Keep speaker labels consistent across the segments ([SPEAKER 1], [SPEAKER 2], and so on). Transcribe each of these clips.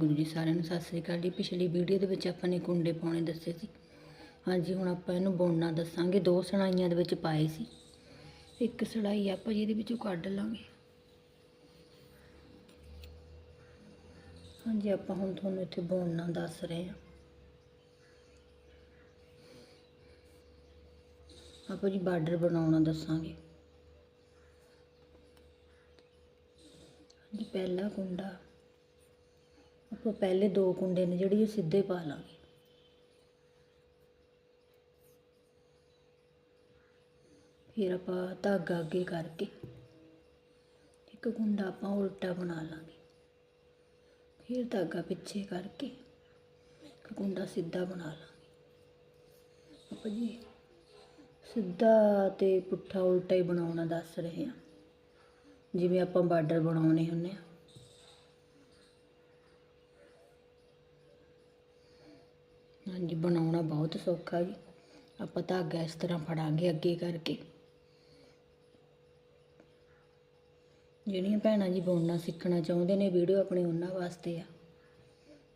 [SPEAKER 1] ਗੁਰੂ ਜੀ ਸਾਰਿਆਂ ਨੂੰ ਸਤਿ ਸ੍ਰੀ ਅਕਾਲ ਜੀ। ਪਿਛਲੀ ਵੀਡੀਓ ਦੇ ਵਿੱਚ ਆਪਾਂ ਨੇ ਕੁੰਡੇ ਪਾਉਣੇ ਦੱਸੇ ਸੀ। ਹਾਂਜੀ, ਹੁਣ ਆਪਾਂ ਇਹਨੂੰ ਬੁਣਨਾ ਦੱਸਾਂਗੇ। ਦੋ ਸਣਾਈਆਂ ਦੇ ਵਿੱਚ ਪਾਏ ਸੀ। ਇੱਕ ਸੜਾਈ ਆਪਾਂ ਜੀ ਇਹਦੇ ਵਿੱਚੋਂ ਕੱਢ ਲਾਂਗੇ। ਹਾਂਜੀ, ਆਪਾਂ ਹੁਣ ਤੁਹਾਨੂੰ ਇੱਥੇ ਬੁਣਨਾ ਦੱਸ ਰਹੇ ਹਾਂ। ਆਪਾਂ ਜੀ ਬਾਰਡਰ ਬਣਾਉਣਾ ਦੱਸਾਂਗੇ। ਜੀ ਪਹਿਲਾ ਕੁੰਡਾ। ਆਪਾਂ ਪਹਿਲੇ ਦੋ ਕੁੰਡੇ ਨੇ ਜਿਹੜੀ ਉਹ ਸਿੱਧੇ ਪਾ ਲਾਂਗੇ। ਫਿਰ ਆਪਾਂ ਧਾਗਾ ਅੱਗੇ ਕਰਕੇ ਇੱਕ ਕੁੰਡਾ ਆਪਾਂ ਉਲਟਾ ਬਣਾ ਲਾਂਗੇ। ਫਿਰ ਧਾਗਾ ਪਿੱਛੇ ਕਰਕੇ ਇੱਕ ਕੁੰਡਾ ਸਿੱਧਾ ਬਣਾ ਲਾਂਗੇ। ਆਪਾਂ ਜੀ ਸਿੱਧਾ ਤੇ ਪੁੱਠਾ ਉਲਟਾ ਹੀ ਬਣਾਉਣਾ ਦੱਸ ਰਹੇ ਹਾਂ। ਜਿਵੇਂ ਆਪਾਂ ਬਾਰਡਰ ਬਣਾਉਣੇ ਹੁੰਦੇ ਆ ਹਾਂਜੀ, ਬਣਾਉਣਾ ਬਹੁਤ ਸੌਖਾ ਜੀ। ਆਪਾਂ ਧਾਗਾ ਇਸ ਤਰ੍ਹਾਂ ਫੜਾਂਗੇ ਅੱਗੇ ਕਰਕੇ। ਜਿਹੜੀਆਂ ਭੈਣਾਂ ਜੀ ਬੁਣਨਾ ਸਿੱਖਣਾ ਚਾਹੁੰਦੇ ਨੇ, ਵੀਡੀਓ ਆਪਣੀ ਉਹਨਾਂ ਵਾਸਤੇ ਆ।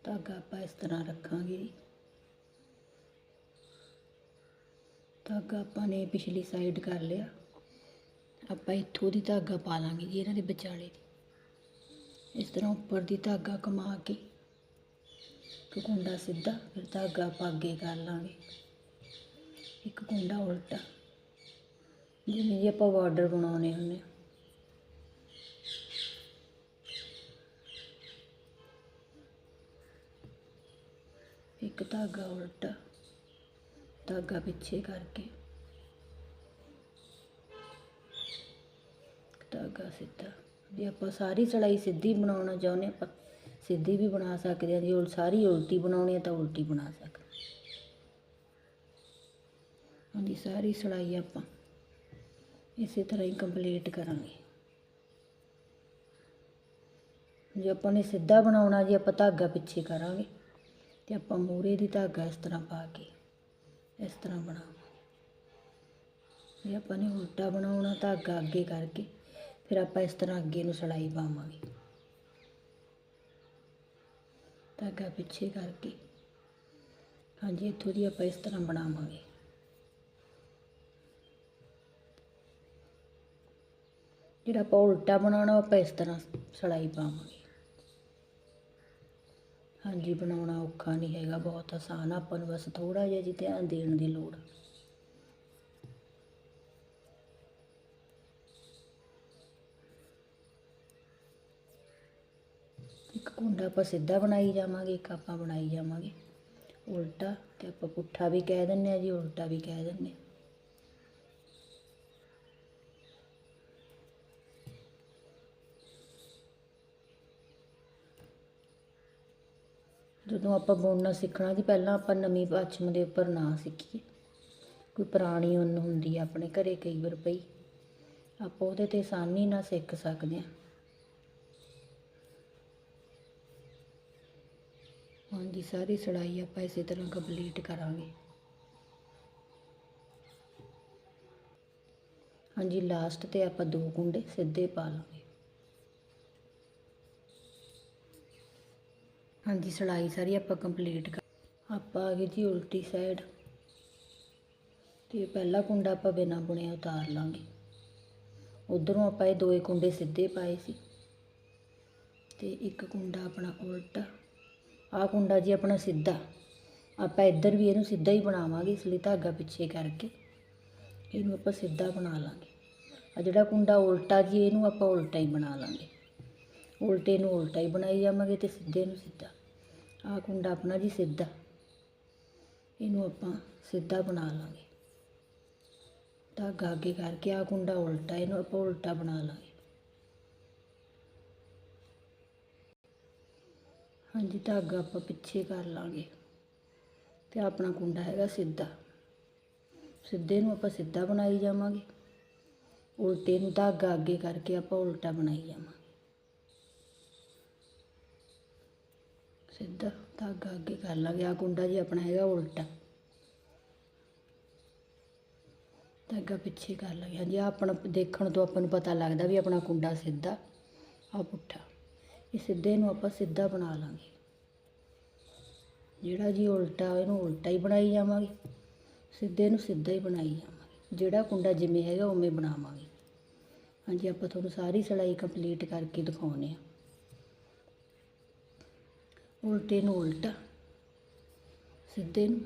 [SPEAKER 1] ਧਾਗਾ ਆਪਾਂ ਇਸ ਤਰ੍ਹਾਂ ਰੱਖਾਂਗੇ ਜੀ। ਧਾਗਾ ਆਪਾਂ ਨੇ ਪਿਛਲੀ ਸਾਈਡ ਕਰ ਲਿਆ। ਆਪਾਂ ਇੱਥੋਂ ਦੀ ਧਾਗਾ ਪਾ ਲਾਂਗੇ ਜੀ, ਇਹਨਾਂ ਦੇ ਵਿਚਾਲੇ ਦੀ। ਇਸ ਤਰ੍ਹਾਂ ਉੱਪਰ ਦੀ ਧਾਗਾ ਕਮਾ ਕੇ। ਇੱਕ ਕੁੰਡਾ ਸਿੱਧਾ, ਫਿਰ ਧਾਗਾ ਆਪਾਂ ਅੱਗੇ ਕਰ ਲਾਂਗੇ। ਇੱਕ ਕੁੰਡਾ ਉਲਟਾ। ਜਿਵੇਂ ਜੀ ਆਪਾਂ ਬਾਰਡਰ ਬਣਾਉਣੇ ਹੁੰਦੇ ਆ। ਇੱਕ ਧਾਗਾ ਉਲਟਾ, ਧਾਗਾ ਪਿੱਛੇ ਕਰਕੇ। ਧਾਗਾ ਸਿੱਧਾ। ਜੇ ਆਪਾਂ ਸਾਰੀ ਸਲਾਈ ਸਿੱਧੀ ਬਣਾਉਣਾ ਚਾਹੁੰਦੇ ਆਪਾਂ ਸਿੱਧੀ ਵੀ ਬਣਾ ਸਕਦੇ ਹਾਂ ਜੇ ਉਲ ਸਾਰੀ ਉਲਟੀ ਬਣਾਉਣੀ ਹੈ ਤਾਂ ਉਲਟੀ ਬਣਾ ਸਕਦੇ ਉਹਦੀ ਸਾਰੀ ਸੜਾਈ ਆਪਾਂ ਇਸੇ ਤਰ੍ਹਾਂ ਹੀ ਕੰਪਲੀਟ ਕਰਾਂਗੇ। ਜੇ ਆਪਾਂ ਨੇ ਸਿੱਧਾ ਬਣਾਉਣਾ ਜੀ, ਆਪਾਂ ਧਾਗਾ ਪਿੱਛੇ ਕਰਾਂਗੇ ਤੇ ਆਪਾਂ ਮੂਰੇ ਦੀ ਧਾਗਾ ਇਸ ਤਰ੍ਹਾਂ ਪਾ ਕੇ ਇਸ ਤਰ੍ਹਾਂ ਬਣਾਵਾਂਗੇ। ਜੇ ਆਪਾਂ ਨੇ ਉਲਟਾ ਬਣਾਉਣਾ ਧਾਗਾ ਅੱਗੇ ਕਰਕੇ, ਫਿਰ ਆਪਾਂ ਇਸ ਤਰ੍ਹਾਂ ਅੱਗੇ ਨੂੰ ਸੜਾਈ ਪਾਵਾਂਗੇ। ਧਾਗਾ ਪਿੱਛੇ ਕਰਕੇ। ਹਾਂਜੀ, ਇੱਥੋਂ ਦੀ ਆਪਾਂ ਇਸ ਤਰ੍ਹਾਂ ਬਣਾਵਾਂਗੇ। ਜਿਹੜਾ ਆਪਾਂ ਉਲਟਾ ਬਣਾਉਣਾ ਆਪਾਂ ਇਸ ਤਰ੍ਹਾਂ ਸਲਾਈ ਪਾਵਾਂਗੇ। ਹਾਂਜੀ, ਬਣਾਉਣਾ ਔਖਾ ਨਹੀਂ ਹੈਗਾ, ਬਹੁਤ ਆਸਾਨ ਆਪਾਂ ਨੂੰ ਬਸ ਥੋੜਾ ਜਿਹਾ ਜੀ ਧਿਆਨ ਦੇਣ ਦੀ ਲੋੜ। ਕੁੰਡਾ ਆਪਾਂ ਸਿੱਧਾ ਬਣਾਈ ਜਾਵਾਂਗੇ, ਇੱਕ ਆਪਾਂ ਬਣਾਈ ਜਾਵਾਂਗੇ। ਉਲਟਾ ਤੇ ਆਪਾਂ ਪੁੱਠਾ ਵੀ ਕਹਿ ਦਿੰਨੇ ਆ ਜੀ, ਉਲਟਾ ਵੀ ਕਹਿ ਦਿੰਨੇ ਆ। ਜਦੋਂ ਆਪਾਂ ਬੁਣਨਾ ਸਿੱਖਣਾ ਜੀ, ਪਹਿਲਾਂ ਆਪਾਂ ਨਵੀਂ ਪੱਛਮ ਦੇ ਉੱਪਰ ਨਾ ਸਿੱਖੀਏ। ਕੋਈ ਪੁਰਾਣੀ ਉੱਨ ਹੁੰਦੀ ਆ ਆਪਣੇ ਘਰੇ ਕਈ ਵਾਰ ਪਈ ਆਪਾਂ ਉਹਦੇ ਤੇ ਆਸਾਨੀ ਨਾਲ ਸਿੱਖ ਸਕਦੇ ਹਾਂ ਹਾਂਜੀ ਸਾਰੀ ਸੜਾਈ ਆਪਾਂ ਇਸੇ ਤਰ੍ਹਾਂ ਕੰਪਲੀਟ ਕਰਾਂਗੇ। ਹਾਂਜੀ ਲਾਸਟ ਤੇ ਆਪਾਂ ਦੋ ਕੁੰਡੇ ਸਿੱਧੇ ਪਾ ਲਾਂਗੇ। ਹਾਂਜੀ, ਸੜਾਈ ਸਾਰੀ ਆਪਾਂ ਕੰਪਲੀਟ ਕਰ ਆਪਾਂ ਆ ਗਏ ਜੀ ਉਲਟੀ ਸਾਈਡ ਤੇ ਪਹਿਲਾ ਕੁੰਡਾ ਆਪਾਂ ਬਿਨਾਂ ਬੁਣਿਆ ਉਤਾਰ ਲਾਂਗੇ। ਉਧਰੋਂ ਆਪਾਂ ਇਹ ਦੋਏ ਕੁੰਡੇ ਸਿੱਧੇ ਪਾਏ ਸੀ। ਤੇ ਇੱਕ ਕੁੰਡਾ ਆਪਣਾ ਉਲਟਾ। ਆਹ ਕੁੰਡਾ ਜੀ ਆਪਣਾ ਸਿੱਧਾ। ਆਪਾਂ ਇੱਧਰ ਵੀ ਇਹਨੂੰ ਸਿੱਧਾ ਹੀ ਬਣਾਵਾਂਗੇ, ਇਸ ਲਈ ਧਾਗਾ ਪਿੱਛੇ ਕਰਕੇ। ਇਹਨੂੰ ਆਪਾਂ ਸਿੱਧਾ ਬਣਾ ਲਾਂਗੇ। ਆ ਜਿਹੜਾ ਕੁੰਡਾ ਉਲਟਾ ਜੀ, ਇਹਨੂੰ ਆਪਾਂ ਉਲਟਾ ਹੀ ਬਣਾ ਲਾਂਗੇ। ਉਲਟੇ ਨੂੰ ਉਲਟਾ ਹੀ ਬਣਾਈ ਜਾਵਾਂਗੇ ਤੇ ਸਿੱਧੇ ਨੂੰ ਸਿੱਧਾ। ਆਹ ਕੁੰਡਾ ਆਪਣਾ ਜੀ ਸਿੱਧਾ। ਇਹਨੂੰ ਆਪਾਂ ਸਿੱਧਾ ਬਣਾ ਲਾਂਗੇ। ਧਾਗਾ ਅੱਗੇ ਕਰਕੇ ਆਹ ਕੁੰਡਾ ਉਲਟਾ, ਇਹਨੂੰ ਆਪਾਂ ਉਲਟਾ ਬਣਾ ਲਾਂਗੇ। ਹਾਂਜੀ, ਧਾਗਾ ਆਪਾਂ ਪਿੱਛੇ ਕਰ ਲਾਂਗੇ। ਤੇ ਆਪਣਾ ਕੁੰਡਾ ਹੈਗਾ ਸਿੱਧਾ। ਸਿੱਧੇ ਨੂੰ ਆਪਾਂ ਸਿੱਧਾ ਬਣਾਈ ਜਾਵਾਂਗੇ। ਉਲਟੇ ਨੂੰ ਧਾਗਾ ਅੱਗੇ ਕਰਕੇ ਆਪਾਂ ਉਲਟਾ ਬਣਾਈ ਜਾਵਾਂਗੇ। ਸਿੱਧਾ ਧਾਗਾ ਅੱਗੇ ਕਰ ਲਾਂਗੇ। ਆ ਕੁੰਡਾ ਜੀ ਆਪਣਾ ਹੈਗਾ ਉਲਟਾ। ਧਾਗਾ ਪਿੱਛੇ ਕਰ ਲਾਂਗੇ। ਹਾਂਜੀ, ਆਹ ਆਪਣਾ ਦੇਖਣ ਤੋਂ ਆਪਾਂ ਨੂੰ ਪਤਾ ਲੱਗਦਾ ਵੀ ਆਪਣਾ ਕੁੰਡਾ ਸਿੱਧਾ ਆ ਪੁੱਠਾ। ਇਹ ਸਿੱਧੇ ਨੂੰ ਆਪਾਂ ਸਿੱਧਾ ਬਣਾ ਲਾਂਗੇ। ਜਿਹੜਾ ਜੀ ਉਲਟਾ, ਇਹਨੂੰ ਉਲਟਾ ਹੀ ਬਣਾਈ ਜਾਵਾਂਗੇ। ਸਿੱਧੇ ਨੂੰ ਸਿੱਧਾ ਹੀ ਬਣਾਈ ਜਾਵਾਂਗੇ। ਜਿਹੜਾ ਕੁੰਡਾ ਜਿਵੇਂ ਹੈਗਾ ਉਵੇਂ ਬਣਾਵਾਂਗੇ। ਹਾਂਜੀ, ਆਪਾਂ ਤੁਹਾਨੂੰ ਸਾਰੀ ਸਿਲਾਈ ਕੰਪਲੀਟ ਕਰਕੇ ਦਿਖਾਉਨੇ ਆ ਉਲਟੇ ਨੂੰ ਉਲਟਾ, ਸਿੱਧੇ ਨੂੰ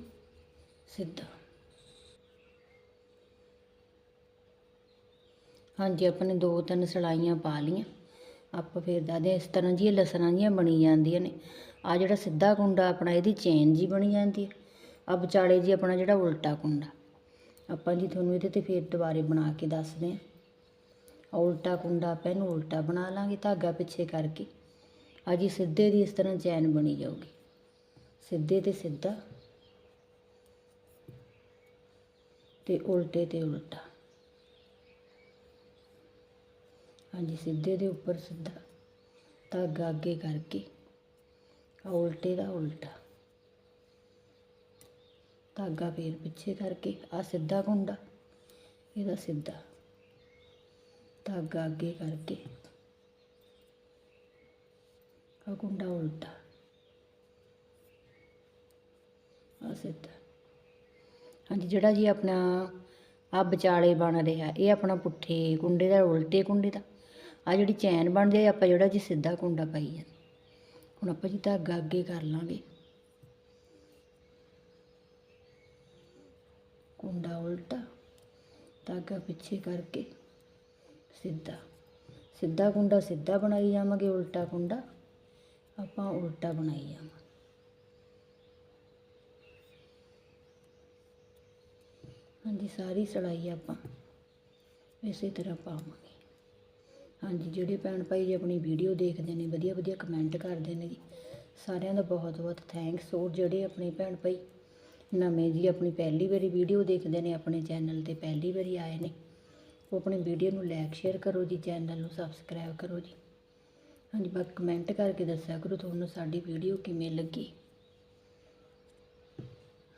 [SPEAKER 1] ਸਿੱਧਾ। ਹਾਂਜੀ, ਆਪਾਂ ਨੇ ਦੋ ਤਿੰਨ ਸਲਾਈਆਂ ਪਾ ਲਈਆਂ। ਆਪਾਂ ਫਿਰ ਦੱਸਦੇ ਹਾਂ, ਇਸ ਤਰ੍ਹਾਂ ਜੀ ਲਸਣਾਂ ਜੀਆਂ ਬਣੀ ਜਾਂਦੀਆਂ ਨੇ। ਆ ਜਿਹੜਾ ਸਿੱਧਾ ਕੁੰਡਾ ਆਪਣਾ ਇਹਦੀ ਚੇਨ ਜੀ ਬਣੀ ਜਾਂਦੀ ਹੈ। ਆ ਵਿਚਾਲੇ ਜੀ ਆਪਣਾ ਜਿਹੜਾ ਉਲਟਾ ਕੁੰਡਾ। ਆਪਾਂ ਜੀ ਤੁਹਾਨੂੰ ਇਹਦੇ ਤੇ ਫਿਰ ਦੁਬਾਰੇ ਬਣਾ ਕੇ ਦੱਸਦੇ ਹਾਂ। ਉਲਟਾ ਕੁੰਡਾ ਆਪਾਂ ਇਹਨੂੰ ਉਲਟਾ ਬਣਾ ਲਾਂਗੇ ਧਾਗਾ ਪਿੱਛੇ ਕਰਕੇ। ਆ ਜੀ ਸਿੱਧੇ ਦੀ ਇਸ ਤਰ੍ਹਾਂ ਚੈਨ ਬਣੀ ਜਾਊਗੀ। ਸਿੱਧੇ ਤੇ ਸਿੱਧਾ ਤੇ ਉਲਟੇ ਤੇ ਉਲਟਾ। ਹਾਂਜੀ, ਸਿੱਧੇ ਦੇ ਉੱਪਰ ਸਿੱਧਾ ਧਾਗਾ ਅੱਗੇ ਕਰਕੇ ਆ ਉਲਟੇ ਦਾ ਉਲਟਾ। ਧਾਗਾ ਫੇਰ ਪਿੱਛੇ ਕਰਕੇ ਆ ਸਿੱਧਾ ਕੁੰਡਾ, ਇਹਦਾ ਸਿੱਧਾ। ਧਾਗਾ ਅੱਗੇ ਕਰਕੇ ਆ ਕੁੰਡਾ ਉਲਟਾ। ਆ ਸਿੱਧਾ। ਹਾਂਜੀ, ਜਿਹੜਾ ਜੀ ਆਪਣਾ ਆ ਵਿਚਾਲੇ ਬਣ ਰਿਹਾ, ਇਹ ਆਪਣਾ ਪੁੱਠੇ ਕੁੰਡੇ ਦਾ, ਉਲਟੇ ਕੁੰਡੇ ਦਾ। ਆ ਜਿਹੜੀ ਚੈਨ ਬਣਦੀ ਹੈ ਆਪਾਂ ਜਿਹੜਾ ਜੀ ਸਿੱਧਾ ਕੁੰਡਾ ਪਾਈ ਜਾਂਦੇ ਹੁਣ ਆਪਾਂ ਜੀ ਧਾਗਾ ਅੱਗੇ ਕਰ ਲਾਂਗੇ। ਕੁੰਡਾ ਉਲਟਾ, ਧਾਗਾ ਪਿੱਛੇ ਕਰਕੇ ਸਿੱਧਾ। ਸਿੱਧਾ ਕੁੰਡਾ ਸਿੱਧਾ ਬਣਾਈ ਜਾਵਾਂਗੇ, ਉਲਟਾ ਕੁੰਡਾ। ਆਪਾਂ ਉਲਟਾ ਬਣਾਈ ਜਾਵਾਂਗੇ। ਹਾਂਜੀ, ਸਾਰੀ ਸਿਲਾਈ ਆਪਾਂ ਇਸੇ ਤਰ੍ਹਾਂ ਪਾਵਾਂਗੇ। ਹਾਂਜੀ, ਜਿਹੜੇ ਭੈਣ ਭਾਈ ਜੀ ਆਪਣੀ ਵੀਡੀਓ ਦੇਖਦੇ ਨੇ, ਵਧੀਆ ਵਧੀਆ ਕਮੈਂਟ ਕਰਦੇ ਨੇ ਜੀ। ਸਾਰਿਆਂ ਦਾ ਬਹੁਤ ਬਹੁਤ ਥੈਂਕਸ ਔਰ ਜਿਹੜੇ ਆਪਣੇ ਭੈਣ ਭਾਈ ਨਵੇਂ ਜੀ, ਆਪਣੀ ਪਹਿਲੀ ਵਾਰੀ ਵੀਡੀਓ ਦੇਖਦੇ ਨੇ ਆਪਣੇ ਚੈਨਲ ਤੇ, ਪਹਿਲੀ ਵਾਰੀ ਆਏ ਨੇ, ਉਹ ਆਪਣੀ ਵੀਡੀਓ ਨੂੰ ਲਾਈਕ ਸ਼ੇਅਰ ਕਰੋ ਜੀ ਚੈਨਲ ਨੂੰ ਸਬਸਕ੍ਰਾਈਬ ਕਰੋ ਜੀ। ਹਾਂਜੀ ਬਾਕੀ ਕਮੈਂਟ ਕਰਕੇ ਦੱਸਿਆ ਕਰੋ ਤੁਹਾਨੂੰ ਸਾਡੀ ਵੀਡੀਓ ਕਿਵੇਂ ਲੱਗੀ।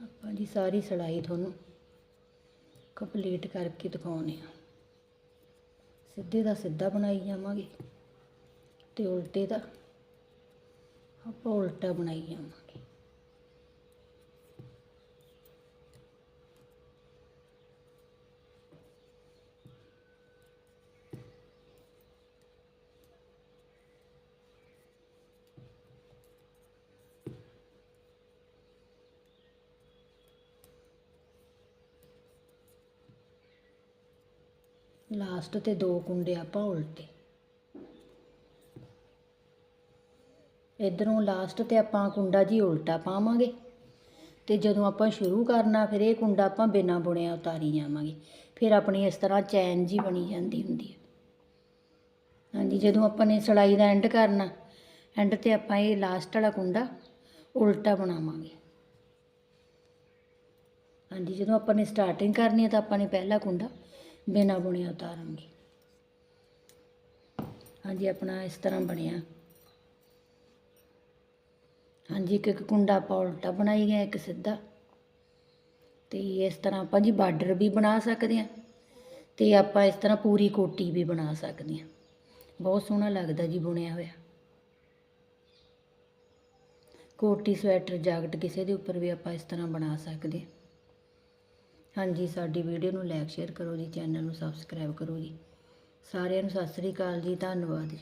[SPEAKER 1] ਆਪਾਂ ਜੀ ਸਾਰੀ ਸੜਾਈ ਤੁਹਾਨੂੰ ਕੰਪਲੀਟ ਕਰਕੇ ਦਿਖਾਉਣੇ ਆ ਸਿੱਧੇ ਦਾ ਸਿੱਧਾ ਬਣਾਈ ਜਾਵਾਂਗੇ ਤੇ ਉਲਟੇ ਦਾ ਆਪਾਂ ਉਲਟਾ ਬਣਾਈ ਜਾਵਾਂਗੇ। ਲਾਸਟ ਤੇ ਦੋ ਕੁੰਡੇ ਆਪਾਂ ਉਲਟੇ। ਇਧਰੋਂ ਲਾਸਟ ਤੇ ਆਪਾਂ ਕੁੰਡਾ ਜੀ ਉਲਟਾ ਪਾਵਾਂਗੇ। ਤੇ ਜਦੋਂ ਆਪਾਂ ਸ਼ੁਰੂ ਕਰਨਾ, ਫਿਰ ਇਹ ਕੁੰਡਾ ਆਪਾਂ ਬਿਨਾਂ ਬੁਣਿਆ ਉਤਾਰੀ ਜਾਵਾਂਗੇ। ਫਿਰ ਆਪਣੀ ਇਸ ਤਰ੍ਹਾਂ ਚੈਨ ਜੀ ਬਣੀ ਜਾਂਦੀ ਹੁੰਦੀ ਹੈ। ਹਾਂਜੀ, ਜਦੋਂ ਆਪਾਂ ਨੇ ਸਿਲਾਈ ਦਾ ਐਂਡ ਕਰਨਾ ਐਂਡ ਤੇ ਆਪਾਂ ਇਹ ਲਾਸਟ ਵਾਲਾ ਕੁੰਡਾ ਉਲਟਾ ਬਣਾਵਾਂਗੇ। ਹਾਂਜੀ, ਜਦੋਂ ਆਪਾਂ ਨੇ ਸਟਾਰਟਿੰਗ ਕਰਨੀ ਹੈ ਤਾਂ ਆਪਾਂ ਨੇ ਪਹਿਲਾ ਕੁੰਡਾ ਬਿਨਾਂ ਬੁਣਿਆ ਉਤਾਰਾਂਗੀ। ਹਾਂਜੀ, ਆਪਣਾ ਇਸ ਤਰ੍ਹਾਂ ਬਣਿਆ। ਹਾਂਜੀ, ਇੱਕ ਇੱਕ ਕੁੰਡਾ ਆਪਾਂ ਉਲਟਾ ਬਣਾਈ ਗਿਆ, ਇੱਕ ਸਿੱਧਾ। ਤੇ ਇਸ ਤਰ੍ਹਾਂ ਆਪਾਂ ਜੀ ਬਾਰਡਰ ਵੀ ਬਣਾ ਸਕਦੇ ਹਾਂ ਤੇ ਆਪਾਂ ਇਸ ਤਰ੍ਹਾਂ ਪੂਰੀ ਕੋਟੀ ਵੀ ਬਣਾ ਸਕਦੇ ਹਾਂ। ਬਹੁਤ ਸੋਹਣਾ ਲੱਗਦਾ ਜੀ ਬੁਣਿਆ ਹੋਇਆ। ਕੋਟੀ, ਸਵੈਟਰ, ਜੈਕਟ ਕਿਸੇ ਦੇ ਉੱਪਰ ਵੀ ਆਪਾਂ ਇਸ ਤਰ੍ਹਾਂ ਬਣਾ ਸਕਦੇ ਹਾਂ। ਹਾਂਜੀ, ਸਾਡੀ ਵੀਡੀਓ ਨੂੰ ਲਾਈਕ ਸ਼ੇਅਰ ਕਰੋ ਜੀ ਚੈਨਲ ਨੂੰ ਸਬਸਕ੍ਰਾਈਬ ਕਰੋ ਜੀ। ਸਾਰਿਆਂ ਨੂੰ ਸਤਿ ਸ੍ਰੀ ਅਕਾਲ ਜੀ, ਧੰਨਵਾਦ ਜੀ।